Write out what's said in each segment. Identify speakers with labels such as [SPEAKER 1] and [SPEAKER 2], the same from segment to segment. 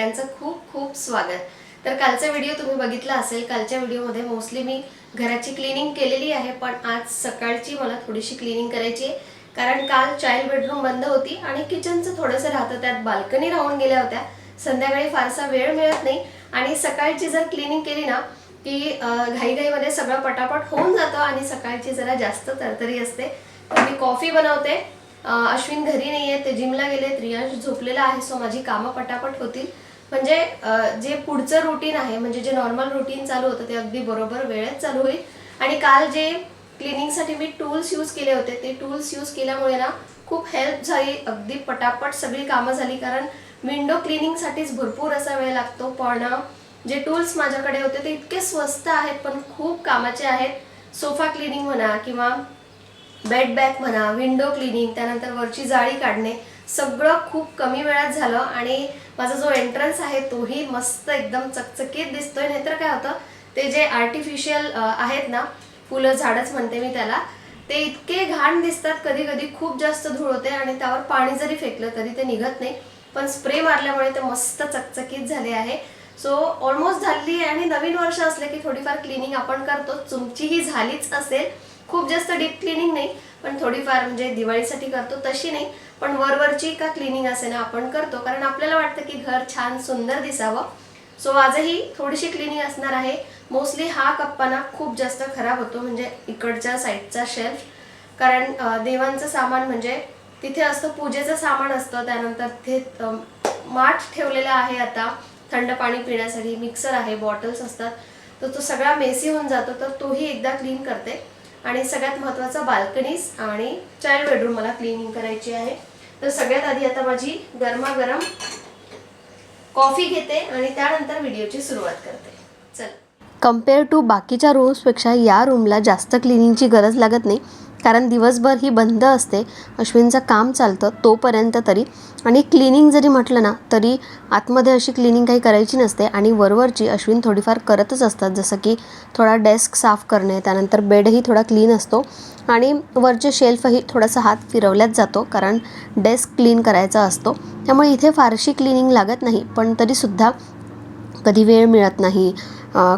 [SPEAKER 1] सगळ्यांचं खूप खूप स्वागत. तर कालचा व्हिडिओ तुम्ही बघितला असेल कालच्या व्हिडिओमध्ये मोस्टली मी घराची क्लिनिंग केलेली आहे पण आज सकाळची मला थोडीशी क्लिनिंग करायची आहे. कारण काल चाइल्ड बेडरूम बंद होती आणि किचनचं थोडंसं राहतं त्यात बाल्कनी राहून गेल्या होत्या. संध्याकाळी फारसा वेळ मिळत नाही. आणि सकाळची जर क्लिनिंग केली ना की घाईघाईमध्ये सगळं पटापट होऊन जातं आणि सकाळची जरा जास्त तरतरी असते तर मी कॉफी बनवते. अश्विन घरी नाही आहे ते जिमला गेले त्रियांश झोपलेला आहे सो माझी कामं पटापट होतील. म्हणजे जे पुढचं रुटीन आहे म्हणजे जे नॉर्मल रुटीन चालू होतं ते अगदी बरोबर वेळेत चालू होईल. आणि काल जे क्लिनिंगसाठी मी टूल्स यूज केले होते ते टूल्स यूज केल्यामुळे ना खूप हेल्प झाली अगदी पटापट सगळी कामं झाली. कारण विंडो क्लिनिंगसाठीच भरपूर असा वेळ लागतो. पण जे टूल्स माझ्याकडे होते ते इतके स्वस्त आहेत पण खूप कामाचे आहेत. सोफा क्लिनिंग म्हणा किंवा बेड बॅग म्हणा विंडो क्लिनिंग त्यानंतर वरची जाळी काढणे सगळं खूप कमी वेळात झालं. आणि माझा जो एंट्रन्स आहे तोही मस्त एकदम चकचकीत दिसतोय. नाहीतर काय होतं ते जे आर्टिफिशियल आहेत ना फुलं झाडच म्हणते मी त्याला ते इतके घाण दिसतात कधी कधी खूप जास्त धूळ होते आणि त्यावर पाणी जरी फेकलं तरी ते निघत नाही. पण स्प्रे मारल्यामुळे ते मस्त चकचकीत झाले आहे. सो ऑलमोस्ट झाली आहे आणि नवीन वर्ष असले की थोडीफार क्लिनिंग आपण करतो. तुमचीही झालीच असेल. खूप जास्त डीप क्लिनिंग नाही पण थोडीफार म्हणजे दिवाळीसाठी करतो तशी नाही. पण वरवरची का क्लिनिंग असे ना आपण करतो. कारण आपल्याला वाटतं की घर छान सुंदर दिसावं. सो आजही थोडीशी क्लिनिंग असणार आहे. मोस्टली हा कप्पा ना खूप जास्त खराब होतो म्हणजे इकडच्या साईडचा शेल्फ कारण देवांचं सामान म्हणजे तिथे असतं पूजेचं सामान असतं. त्यानंतर तिथे माठ ठेवलेला आहे आता. थंड पाणी पिण्यासाठी मिक्सर आहे बॉटल्स असतात. तर तो सगळा मेसी होऊन जातो. तर तोही एकदा क्लीन करते. आणि सगळ्यात महत्त्वाचा बाल्कनीज आणि चाइल्ड बेडरूम मला क्लिनिंग करायची आहे. तर सगळ्यात आधी आता माझी गरमागरम कॉफी घेते आणि त्यानंतर व्हिडिओची सुरुवात करते. चल.
[SPEAKER 2] कंपेअर टू बाकीच्या रूम्सपेक्षा या रूमला जास्त क्लिनिंगची गरज लागत नाही. कारण दिवसभर ही बंद असते अश्विनचं काम चालतं तोपर्यंत तरी. आणि क्लिनिंग जरी म्हटलं ना तरी आतमध्ये अशी क्लिनिंग काही करायची नसते आणि वरवरची अश्विन थोडीफार करतच असतात. जसं की थोडा डेस्क साफ करणे त्यानंतर बेडही थोडा क्लीन असतो आणि वरचे शेल्फही थोडासा हात फिरवल्याच जातो कारण डेस्क क्लीन करायचा असतो. त्यामुळे इथे फारशी क्लिनिंग लागत नाही पण तरीसुद्धा कधी वेळ मिळत नाही.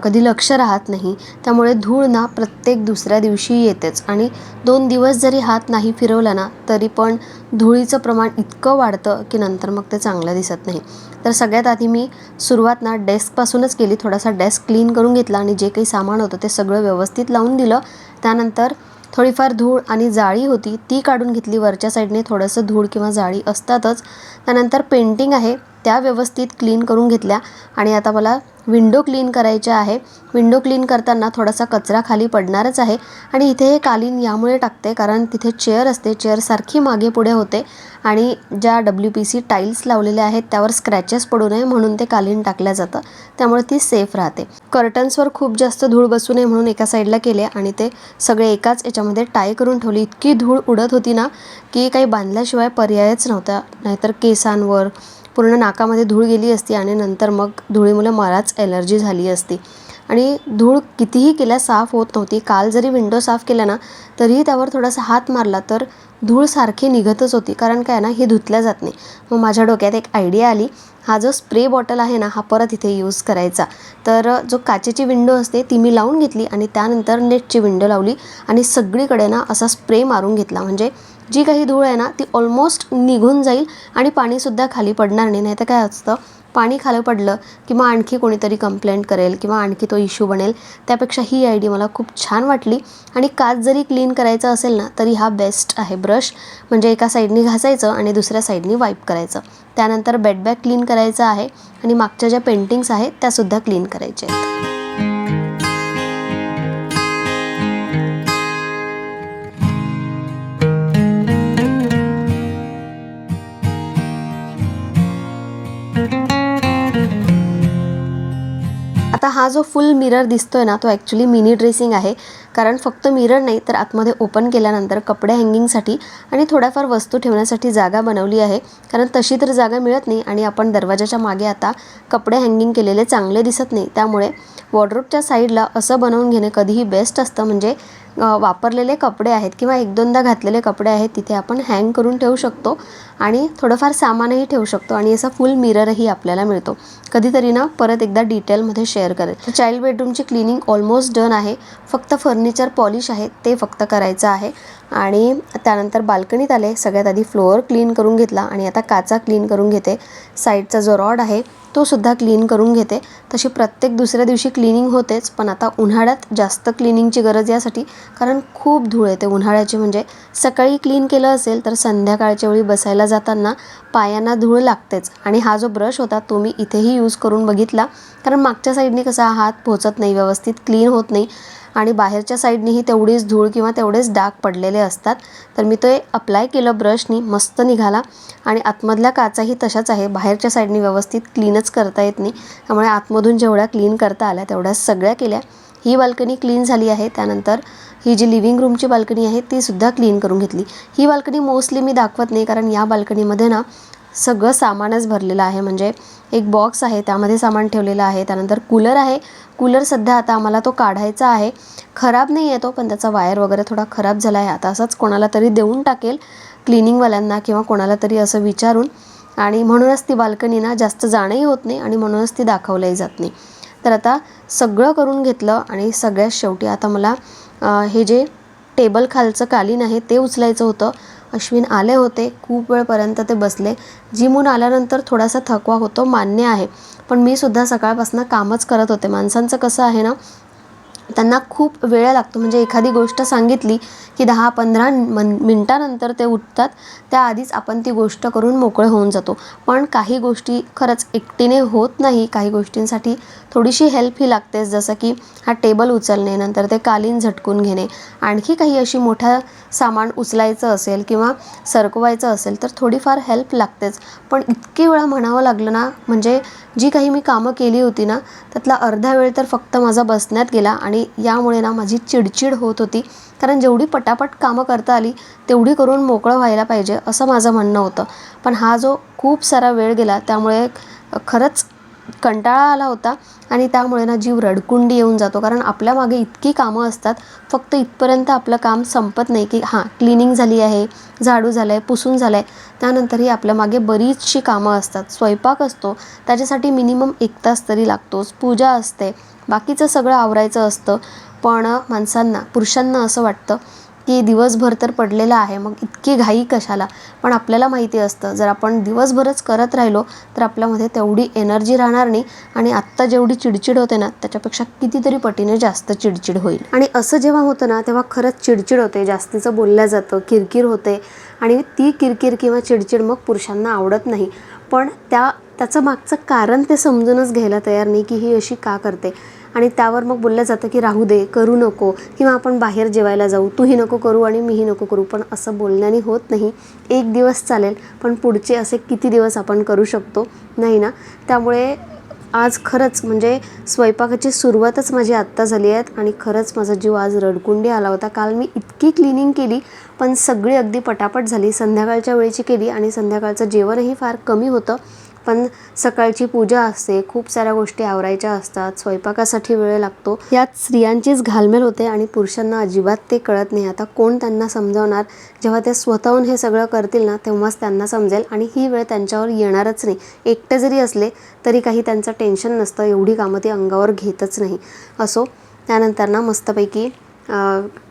[SPEAKER 2] कधी लक्ष राहत नाही. त्यामुळे धूळ ना प्रत्येक दुसऱ्या दिवशी येतेच. आणि दोन दिवस जरी हात नाही फिरवला ना तरी पण धुळीचं प्रमाण इतकं वाढतं की नंतर मग ते चांगलं दिसत नाही. तर सगळ्यात आधी मी सुरुवात ना डेस्कपासूनच केली. थोडासा डेस्क क्लीन करून घेतला आणि जे काही सामान होतं ते सगळं व्यवस्थित लावून दिलं. त्यानंतर थोडीफार धूळ आणि जाळी होती ती काढून घेतली. वरच्या साईडने थोडंसं धूळ किंवा जाळी असतातच. त्यानंतर पेंटिंग आहे त्या व्यवस्थित क्लीन करून घेतल्या. आणि आता मला विंडो क्लीन करायच्या आहे. विंडो क्लीन करताना थोडासा कचरा खाली पडणारच आहे आणि इथे हे कालीन यामुळे टाकते कारण तिथे चेअर असते. चेअरसारखी मागे पुढे होते आणि ज्या डब्ल्यू पी सी टाईल्स लावलेल्या आहेत त्यावर स्क्रॅचेस पडू नये म्हणून ते कालीन टाकलं जातं. त्यामुळे ती सेफ राहते. कर्टन्सवर खूप जास्त धूळ बसू नये म्हणून एका साईडला केले आणि ते सगळे एकाच याच्यामध्ये टाय करून ठेवली. इतकी धूळ उडत होती ना की काही बांधल्याशिवाय पर्यायच नव्हता. नाहीतर केसांवर पूर्ण नाकामध्ये धूळ गेली असती आणि नंतर मग धुळीमुळे मलाच ॲलर्जी झाली असती. आणि धूळ कितीही केल्या साफ होत नव्हती. काल जरी विंडो साफ केल्या ना तरीही त्यावर थोडासा हात मारला तर धूळ सारखी निघतच होती. कारण काय ना ही धुतल्या जात नाही. मग माझ्या डोक्यात एक आयडिया आली. हा जो स्प्रे बॉटल आहे ना हा परत इथे यूज करायचा. तर जो काचेची विंडो असते ती मी लावून घेतली आणि त्यानंतर नेटची विंडो लावली आणि सगळीकडे ना असा स्प्रे मारून घेतला. म्हणजे जी काही धूळ आहे ना ती ऑलमोस्ट निघून जाईल आणि पाणीसुद्धा खाली पडणार नाही. नाही तर काय असतं पाणी खाली पडलं किंवा आणखी कोणीतरी कंप्लेंट करेल किंवा आणखी तो इश्यू बनेल त्यापेक्षा ही आयडी मला खूप छान वाटली. आणि काच जरी क्लीन करायचं असेल ना तरी हा बेस्ट आहे ब्रश म्हणजे एका साईडनी घासायचं आणि दुसऱ्या साईडनी वाईप करायचं. त्यानंतर बेडबॅग क्लीन करायचं आहे आणि मागच्या ज्या पेंटिंग्स आहेत त्यासुद्धा क्लीन करायच्या आहेत. हा जो फुल मिरर दिसतोय ना तो ॲक्च्युली मिनी ड्रेसिंग आहे. कारण फक्त मिरर नाही तर आतमध्ये ओपन केल्यानंतर कपडे हँगिंगसाठी आणि थोड्याफार वस्तू ठेवण्यासाठी जागा बनवली आहे. कारण तशी तर जागा मिळत नाही आणि आपण दरवाजाच्या मागे आता कपडे हँगिंग केलेले चांगले दिसत नाही. त्यामुळे वॉर्ड्रोबच्या साईडला असं बनवून घेणे कधीही बेस्ट असतं. म्हणजे वापरलेले कपडे आहेत किंवा एक दोनदा घातलेले कपडे आहेत तिथे आपण हँग करून ठेवू शकतो आणि थोडंफार सामानही ठेवू शकतो आणि असा फुल मिररही आपल्याला मिळतो. कधीतरी ना परत एकदा डिटेलमध्ये शेअर करेल चाइल्ड बेडरूमची क्लिनिंग ऑलमोस्ट डन आहे. फक्त फर्निचर पॉलिश आहे ते फक्त करायचं आहे. आणि त्यानंतर बाल्कनीत आले सगळ्यात आधी फ्लोअर क्लीन करून घेतला आणि आता काचा क्लीन करून घेते. साईडचा जो रॉड आहे तो सुद्धा क्लीन करून घेते. तशी प्रत्येक दुसऱ्या दिवशी क्लिनिंग होतेच पण आता उन्हाळ्यात जास्त क्लिनिंगची गरज यासाठी कारण खूप धूळ येते उन्हाळ्याची. म्हणजे सकाळी क्लीन केलं असेल तर संध्याकाळच्या वेळी बसायला जाताना पायांना धूळ लागतेच. आणि हा जो ब्रश होता तो मी इथेही यूज करून बघितला. कारण मागच्या साईडने कसा हात पोचत नाही व्यवस्थित क्लीन होत नाही. आणि बाहेरच्या साईडनेही तेवढीच धूळ किंवा तेवढेच डाग पडलेले असतात. तर मी ते अप्लाय केलं ब्रशनी मस्त निघाला. आणि आतमधल्या काचाही तशाच आहे. बाहेरच्या साईडने व्यवस्थित क्लीनच करता येत नाही. त्यामुळे आतमधून जेवढ्या क्लीन करता आल्या तेवढ्या सगळ्या केल्या. ही बाल्कनी क्लीन झाली आहे. त्यानंतर ही जी लिव्हिंग रूमची बाल्कनी आहे ती सुद्धा क्लीन करून घेतली. ही बाल्कनी मोस्टली मी दाखवत नाही कारण या बाल्कनीमध्ये ना सगळं सामानच भरलेलं आहे. म्हणजे एक बॉक्स आहे त्यामध्ये सामान ठेवलेलं आहे. त्यानंतर कूलर आहे. कूलर सध्या आता आम्हाला तो काढायचा आहे. खराब नाही आहे तो पण त्याचा वायर वगैरे थोडा खराब झाला आहे. आता असंच कोणाला तरी देऊन टाकेल क्लिनिंगवाल्यांना किंवा कोणाला तरी असं विचारून. आणि म्हणूनच ती बाल्कनी ना जास्त जाणंही होत नाही आणि म्हणूनच ती दाखवल्याही जात नाही. तर आता सगळं करून घेतलं आणि सगळ्यात शेवटी आता मला हे जे टेबल खालचं कालीन आहे ते उचलायचं होतं. अश्विन आले होते. खूप वेळपर्यंत ते बसले. जिमून आल्यानंतर थोडासा थकवा होतो मान्य आहे. पण मी सुद्धा सकाळपासून कामच करत होते. माणसांचं कसं आहे ना त्यांना खूप वेळ लागतो. म्हणजे एखादी गोष्ट सांगितली की दहा पंधरा मन मिनटानंतर ते उठतात त्याआधीच आपण ती गोष्ट करून मोकळे होऊन जातो. पण काही गोष्टी खरंच एकटीने होत नाही. काही गोष्टींसाठी थोडीशी हेल्प ही लागतेच जसं की हा टेबल उचलणे नंतर ते कालीन झटकून घेणे. आणखी काही अशी मोठ्या सामान उचलायचं असेल किंवा सरकवायचं असेल तर थोडीफार हेल्प लागतेच. पण इतकी वेळा म्हणावं लागलं ना म्हणजे जी काही मी कामं केली होती ना त्यातला अर्धा वेळ तर फक्त माझा बसण्यात गेला आणि यामुळे ना माझी चिडचिड होत होती. कारण जेवढी पटापट कामं करता आली तेवढी करून मोकळं व्हायला पाहिजे असं माझं म्हणणं होतं. पण हा जो खूप सारा वेळ गेला त्यामुळे खरंच कंटाळा आला होता आणि त्यामुळे ना जीव रडकुंडी येऊन जातो. कारण आपल्या मागे इतकी कामं असतात फक्त इथपर्यंत आपलं काम संपत नाही की हां क्लिनिंग झाली आहे झाडू झालं आहे पुसून झालं आहे त्यानंतरही आपल्या मागे बरीचशी कामं असतात. स्वयंपाक असतो त्याच्यासाठी मिनिमम एक तास तरी लागतोच. पूजा असते बाकीचं सगळं आवरायचं असतं. पण माणसांना पुरुषांना असं वाटतं की दिवसभर तर पडलेलं आहे मग इतकी घाई कशाला? पण आपल्याला माहिती असतं जर आपण दिवसभरच करत राहिलो तर आपल्यामध्ये तेवढी एनर्जी राहणार नाही आणि आत्ता जेवढी चिडचिड होते ना त्याच्यापेक्षा कितीतरी पटीने जास्त चिडचिड होईल. आणि असं जेव्हा होतं ना तेव्हा खरंच चिडचिड होते जास्तीचं बोललं जातं किरकिर होते आणि ती किरकिर किंवा चिडचिड मग पुरुषांना आवडत नाही. पण त्या त्याचं मागचं कारण ते समजूनच घ्यायला तयार नाही की ही अशी का करते. आणि त्यावर मग बोललं जातं की राहू दे करू नको किंवा आपण बाहेर जेवायला जाऊ तूही नको करू आणि मीही नको करू. पण असं बोलण्याने होत नाही. एक दिवस चालेल पण पुढचे असे किती दिवस आपण करू शकतो? नाही ना? त्यामुळे आज खरंच म्हणजे स्वयंपाकाची सुरुवातच माझी आत्ता झाली आहे आणि खरंच माझा जीव आज रडकुंडी आला होता. काल मी इतकी क्लिनिंग केली पण सगळी अगदी पटापट झाली. संध्याकाळच्या वेळेची केली आणि संध्याकाळचं जेवणही फार कमी होतं. पण सकाळची पूजा असते खूप साऱ्या गोष्टी आवरायच्या असतात स्वयंपाकासाठी वेळ लागतो. यात स्त्रियांचीच घालमेल होते आणि पुरुषांना अजिबात ते कळत नाही. आता कोण त्यांना समजावणार? जेव्हा ते स्वतःहून हे सगळं करतील ना तेव्हाच त्यांना समजेल आणि ही वेळ त्यांच्यावर येणारच नाही. एकटे जरी असले तरी काही त्यांचं टेन्शन नसतं. एवढी कामं ती अंगावर घेतच नाही. असो त्यानंतर ना मस्तपैकी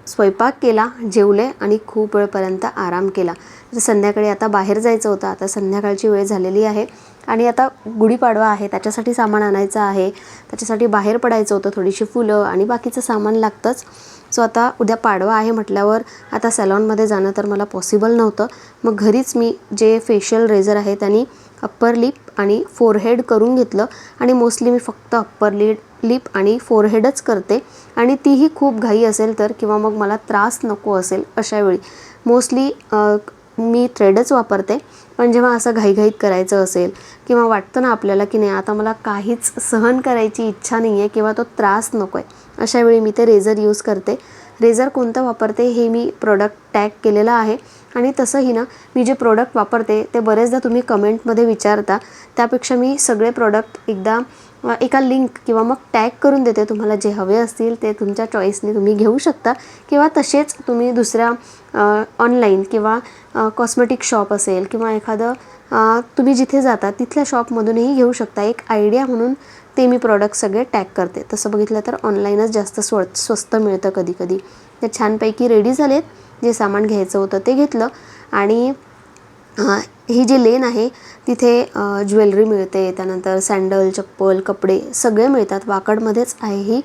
[SPEAKER 2] स्वयंपाक केला जेवले आणि खूप वेळपर्यंत आराम केला. तर संध्याकाळी आता बाहेर जायचं होतं. आता संध्याकाळची वेळ झालेली आहे. आणि आता गुढीपाडवा आहे त्याच्यासाठी सामान आणायचं आहे त्याच्यासाठी बाहेर पडायचं होतं थोडीशी फुलं आणि बाकीचं सामान लागतंच. सो आता उद्या पाडवा आहे म्हटल्यावर आता सॅलॉनमध्ये जाणं तर मला पॉसिबल नव्हतं. मग घरीच मी जे फेशियल रेझर आहे त्यांनी अप्पर लिप आणि फोरहेड करून घेतलं आणि मोस्टली मी फक्त अप्पर लिप लिप आणि फोरहेडच करते. आणि तीही खूप घाई असेल तर किंवा मग मला त्रास नको असेल अशा वेळी. मोस्टली मी थ्रेडच वापरते. पण जेव्हा असं घाईघाईत करायचं असेल किंवा वाटतं ना आपल्याला की नाही आता मला काहीच सहन करायची इच्छा नाही आहे किंवा तो त्रास नको आहे अशा वेळी मी ते रेझर यूज करते. रेझर कोणतं वापरते हे मी प्रोडक्ट टॅग केलेलं आहे. आणि तसंही ना मी जे प्रोडक्ट वापरते ते बरेचदा तुम्ही कमेंटमध्ये विचारता. त्यापेक्षा मी सगळे प्रोडक्ट एकदा एका लिंक किंवा मग टॅग करून देते. तुम्हाला जे हवे असतील ते तुमच्या चॉईसने तुम्ही घेऊ शकता. किंवा तसेच तुम्ही दुसऱ्या ऑनलाईन किंवा कॉस्मेटिक शॉप असेल किंवा एखादं तुम्ही जिथे जाता तिथल्या शॉपमधूनही घेऊ शकता. एक आयडिया म्हणून ते मी प्रॉडक्ट सगळे टॅग करते. तसं बघितलं तर ऑनलाईनच जास्त स्व स्वस्त मिळतं कधी कधी ते छानपैकी रेडी झालेत. जे सामान घ्यायचं होतं ते घेतलं. आणि ही जी लेन आहे तिथे ज्वेलरी मिळते त्यानंतर सँडल चप्पल कपडे सगळे मिळतात. वाकडमध्येच आहे ही.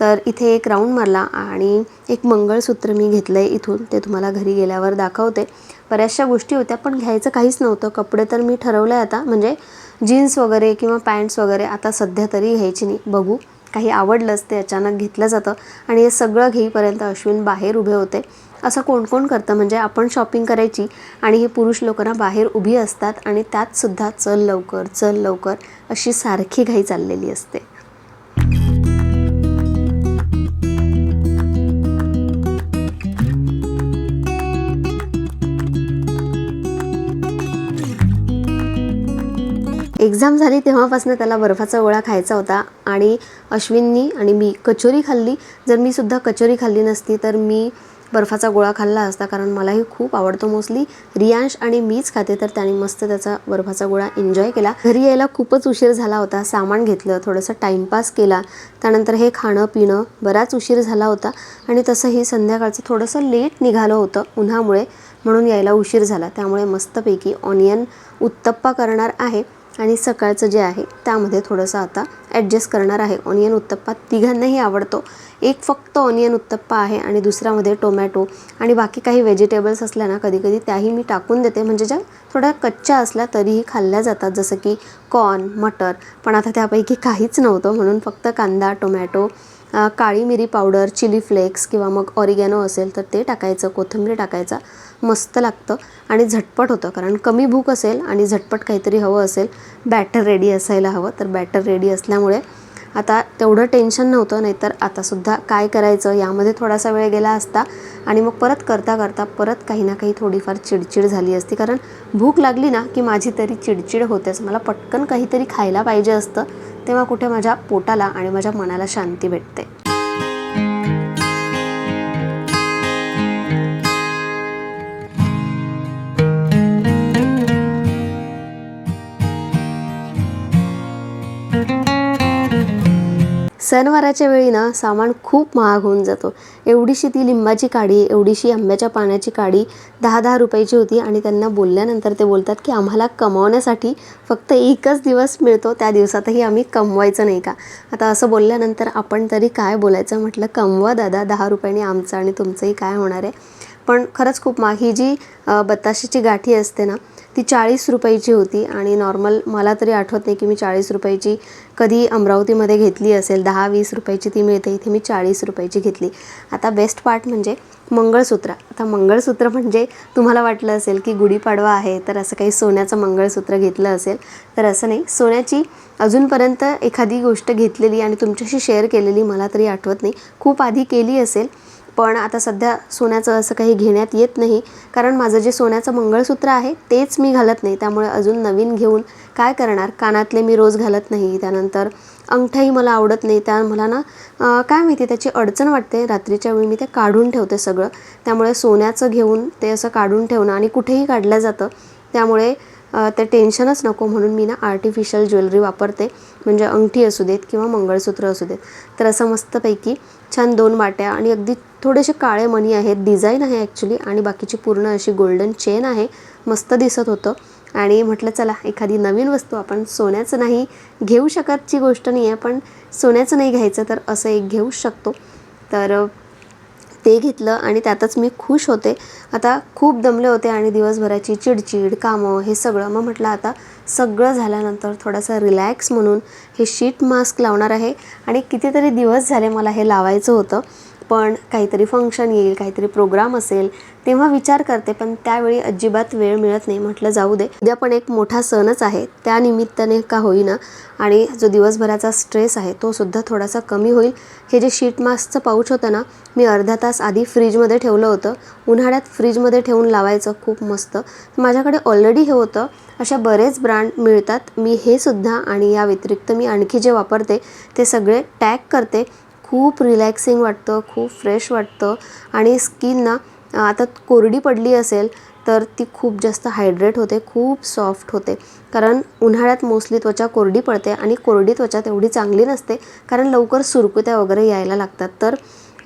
[SPEAKER 2] तर इथे एक राऊंड मारला आणि एक मंगळसूत्र मी घेतलं आहे इथून. ते तुम्हाला घरी गेल्यावर दाखवते. बऱ्याचशा गोष्टी होत्या पण घ्यायचं काहीच नव्हतं. कपडे तर मी ठरवलं आहे आता. म्हणजे जीन्स वगैरे किंवा पॅन्ट्स वगैरे आता सध्या तरी घ्यायची नाही. बघू. काही आवडलंच ते अचानक घेतलं जातं. आणि हे सगळं घेईपर्यंत अश्विन बाहेर उभे होते. असं कोण कोण करतं? म्हणजे आपण शॉपिंग करायची आणि हे पुरुष लोक ना बाहेर उभी असतात आणि त्यातसुद्धा चल लवकर चल लवकर अशी सारखी घाई चाललेली असते. एक्झाम झाली तेव्हापासून त्याला बर्फाचा गोळा खायचा होता आणि अश्विननी आणि मी कचोरी खाल्ली. जर मी सुद्धा कचोरी खाल्ली नसती तर मी बर्फाचा गोळा खाल्ला असता कारण मलाही खूप आवडतो मोस्टली रियांश आणि मीच खाते तर त्याने मस्त त्याचा बर्फाचा गोळा एन्जॉय केला. घरी यायला खूपच उशीर झाला होता सामान घेतलं थोडंसं टाईमपास केला त्यानंतर हे खाणं पिणं बराच उशीर झाला होता आणि तसंही संध्याकाळचं थोडंसं लेट निघालं होतं उन्हामुळे म्हणून यायला उशीर झाला. त्यामुळे मस्तपैकी ऑनियन उत्तप्पा करणार आहे. आणि सकाळचं जे आहे त्यामध्ये थोडंसं आता ॲडजस्ट करणार आहे. ऑनियन उत्तप्पा तिघांनाही आवडतो. एक फक्त ऑनियन उत्तप्पा आहे आणि दुसऱ्यामध्ये टोमॅटो आणि बाकी काही व्हेजिटेबल्स असल्या ना कधीकधी त्याही मी टाकून देते. म्हणजे ज्या थोड्या कच्च्या असल्या तरीही खाल्ल्या जातात. जसं की कॉर्न मटर. पण आता त्यापैकी काहीच नव्हतं. म्हणून फक्त कांदा टोमॅटो काळी मिरी पावडर चिली फ्लेक्स किंवा मग ऑरिगॅनो असेल तर ते टाकायचं कोथिंबीर टाकायचा. मस्त लागतं आणि झटपट होतं कारण कमी भूक असेल आणि झटपट काहीतरी हवं असेल. बॅटर रेडी असायला हवं. तर बॅटर रेडी असल्यामुळे आता तेवढं टेन्शन नव्हतं नाहीतर आतासुद्धा काय करायचं? यामध्ये थोडासा वेळ गेला असता आणि मग परत करता करता परत काही ना काही थोडीफार चिडचिड झाली असती. कारण भूक लागली ना की माझी तरी चिडचिड होतेच. मला पटकन काहीतरी खायला पाहिजे असतं तेव्हा कुठे माझ्या पोटाला आणि माझ्या मनाला शांती भेटते. सणवाराच्या वेळी ना सामान खूप महाग होऊन जातो. एवढीशी ती लिंबाची काडी एवढीशी आंब्याच्या पाण्याची काडी दहा दहा रुपयाची होती आणि त्यांना बोलल्यानंतर ते बोलतात की आम्हाला कमावण्यासाठी फक्त एकच दिवस मिळतो त्या दिवसातही आम्ही कमवायचं नाही का? आता असं बोलल्यानंतर आपण तरी काय बोलायचं? म्हटलं कमवा दादा दहा रुपयाने आमचं आणि तुमचंही काय होणार आहे? पण खरंच खूप महाग ही जी बताशेची गाठी असते ना ती चाळीस रुपयाची होती आणि नॉर्मल मला तरी आठवत नाही की मी चाळीस रुपयाची कधी अमरावतीमध्ये घेतली असेल. दहा वीस रुपयाची ती मिळते. इथे मी चाळीस रुपयाची घेतली. आता बेस्ट पार्ट म्हणजे मंगळसूत्र. आता मंगळसूत्र म्हणजे तुम्हाला वाटलं असेल की गुढीपाडवा आहे तर असं काही सोन्याचं मंगळसूत्र घेतलं असेल तर असं नाही. सोन्याची अजूनपर्यंत एखादी गोष्ट घेतलेली आणि तुमच्याशी शेअर केलेली मला तरी आठवत नाही. खूप आधी केली असेल पण आता सध्या सोन्याचं असं काही घेण्यात येत नाही. कारण माझं जे सोन्याचं मंगळसूत्र आहे तेच मी घालत नाही. त्यामुळे अजून नवीन घेऊन काय करणार? कानातले मी रोज घालत नाही. त्यानंतर अंगठ्याही मला आवडत नाही. त्या मला ना काय माहिती त्याची अडचण वाटते. रात्रीच्या वेळी मी ते काढून ठेवते सगळं. त्यामुळे सोन्याचं घेऊन ते असं काढून ठेवणं आणि कुठेही काढलं जातं त्यामुळे ते टेन्शनच नको. म्हणून मी ना आर्टिफिशियल ज्वेलरी वापरते. म्हणजे अंगठी असू देत किंवा मंगळसूत्र असू देत. तर असं मस्तपैकी छान दोन वाट्या आणि अगदी थोडेसे काळे मणी आहेत. डिझाईन आहे ॲक्च्युली आणि बाकीची पूर्ण अशी गोल्डन चेन आहे. मस्त दिसत होतं. आणि म्हटलं चला एखादी नवीन वस्तू आपण सोन्याचं नाही घेऊ शकतची गोष्ट नाही आहे पण सोन्याचं नाही घ्यायचं तर असं एक घेऊ शकतो. तर ते घेतलं आणि त्यातच मी खुश होते. आता खूप दमले होते आणि दिवसभराची चिडचिड कामं हे सगळं. मग म्हटलं आता सगळं झाल्यानंतर थोडासा रिलॅक्स म्हणून हे शीट मास्क लावणार आहे. आणि कितीतरी दिवस झाले मला हे लावायचं होतं. पण काहीतरी फंक्शन येईल काहीतरी प्रोग्राम असेल तेव्हा विचार करते पण त्यावेळी अजिबात वेळ मिळत नाही. म्हटलं जाऊ दे. उद्या पण एक मोठा सणच आहे. त्या निमित्ताने का होईना. आणि जो दिवसभराचा स्ट्रेस आहे तो सुद्धा थोडासा कमी होईल. हे जे शीट मास्कचं पाऊच होतं ना मी अर्धा तास आधी फ्रीजमध्ये ठेवलं होतं. उन्हाळ्यात फ्रीजमध्ये ठेवून लावायचं खूप मस्त. माझ्याकडे ऑलरेडी हे होतं. अशा बरेच ब्रँड मिळतात. मी हे सुद्धा आणि या व्यतिरिक्त मी आणखी जे वापरते ते सगळे टॅग करते. खूप रिलॅक्सिंग वाटतं खूप फ्रेश वाटतं. आणि स्किन ना आता कोरडी पडली असेल तर ती खूप जास्त हायड्रेट होते खूप सॉफ्ट होते. कारण उन्हाळ्यात मोस्टली त्वचा कोरडी पडते आणि कोरडी त्वचा तेवढी चांगली नसते कारण लवकर सुरकुत्या वगैरे यायला लागतात. तर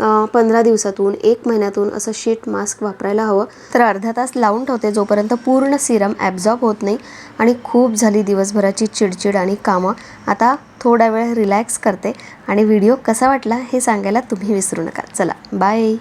[SPEAKER 2] पंधरा दिवसातून एक महिन्यातून असं शीट मास्क वापरायला हवं. तर अर्धा तास लावून ठेवते जोपर्यंत पूर्ण सिरम ॲब्झॉर्ब होत नाही आणि खूप झाली दिवसभराची चिडचिड आणि कामं. आता थोडा वेळ रिलॅक्स करते आणि व्हिडिओ कसा वाटला हे सांगायला तुम्ही विसरू नका. चला बाय